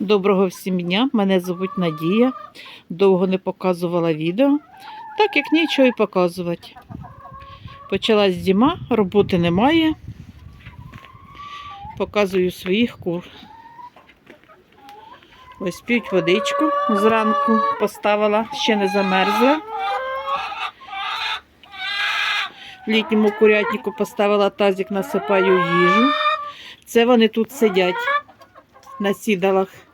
Доброго всім дня, мене звуть Надія. Довго не показувала відео, так як нічого і показувати. Почалась зима, роботи немає. Показую своїх кур. Ось п'ють водичку зранку поставила, ще не замерзла. Літньому курятнику поставила тазик, насипаю їжу. Це вони тут сидять на сідалах.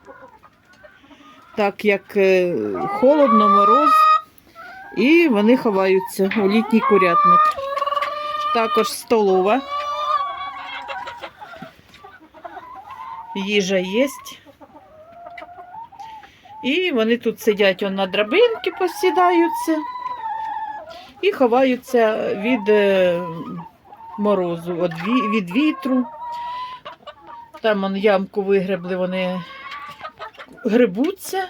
Так як е, холодно, мороз, і вони ховаються у літній курятник. Також столова. Їжа є. І вони тут сидять на драбинки, посідаються і ховаються від е, морозу, від вітру. Там ямку вигребли, вони грибуться.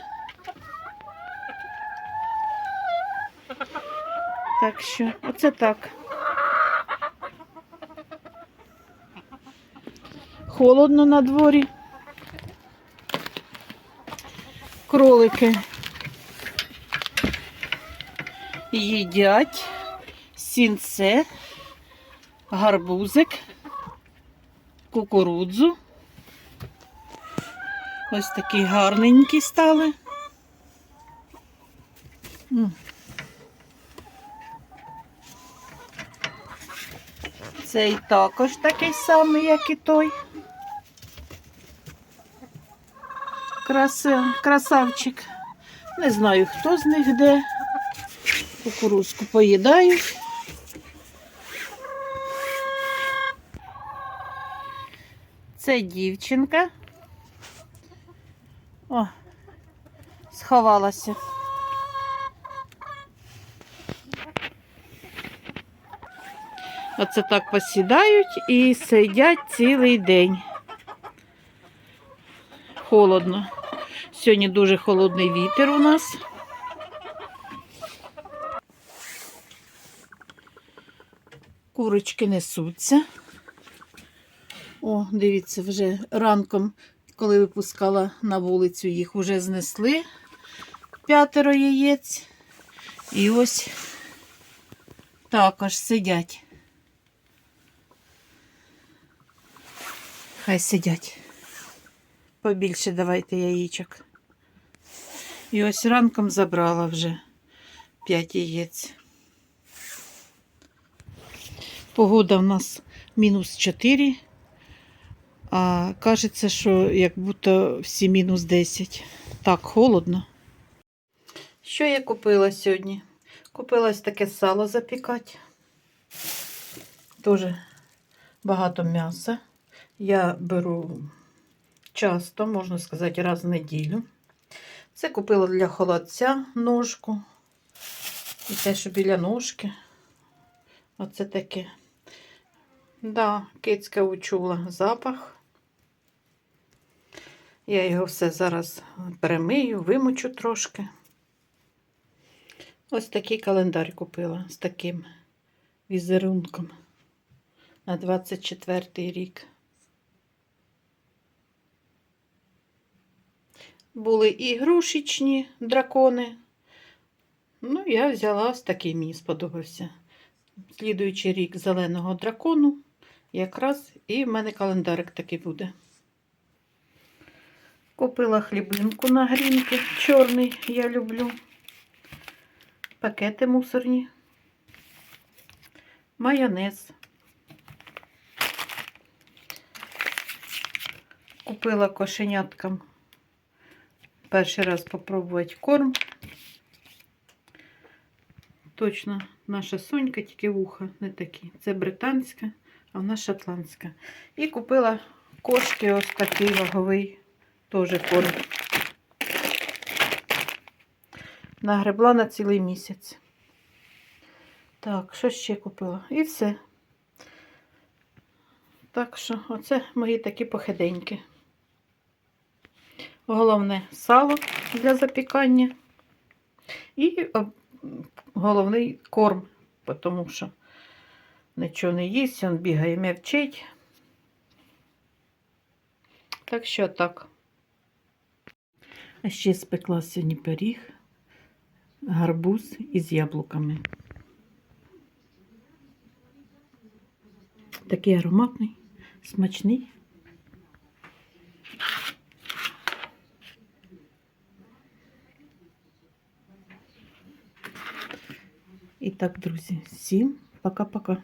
Так що, оце так. Холодно на дворі. Кролики їдять сінце, гарбузик, кукурудзу. Ось такі гарненькі стали. Цей також такий самий, як і той. Краси, красавчик. Не знаю, хто з них де. Кукурузку поїдають. Це дівчинка. О, сховалася. Оце так посідають і сидять цілий день. Холодно. Сьогодні дуже холодний вітер у нас. Курочки несуться. О, дивіться, вже ранком, коли випускала на вулицю, їх вже знесли п'ятеро яєць. І ось також сидять. Хай сидять. Побільше давайте яєчок. І ось ранком забрала вже 5 яєць. Погода в нас мінус 4, а кажеться, що як будто всі мінус 10. Так, холодно. Що я купила сьогодні? Купила ось таке сало запікати. Дуже багато м'яса. Я беру часто, можна сказати, раз в неділю. Це купила для холодця ножку. І те, що біля ножки. Оце таке. Да, кицька учула запах. Я його все зараз перемию, вимочу трошки. Ось такий календар купила з таким візерунком на 24 рік. Були ігрушечні дракони. Ну, я взяла ось такий, мені сподобався. Слідуючий рік зеленого дракону. Якраз і в мене календарик такий буде. Купила хлібинку на грінки. Чорний я люблю. Пакети мусорні. Майонез. Купила кошеняткам перший раз попробувати корм. Точно наша сонька, тільки вуха не такі. Це британська, а вона шотландська. І купила кошки ось такий ваговий теж корм. Нагребла на цілий місяць. Так, що ще купила? І все. Так що, оце мої такі похиденьки. Головне сало для запікання. І головний корм, тому що нічого не їсть, він бігає, м'явчить. Так що так. А ще спекла сьогодні пиріг, гарбуз із яблуками. Такий ароматний, смачний. І так, друзі, всім пока-пока.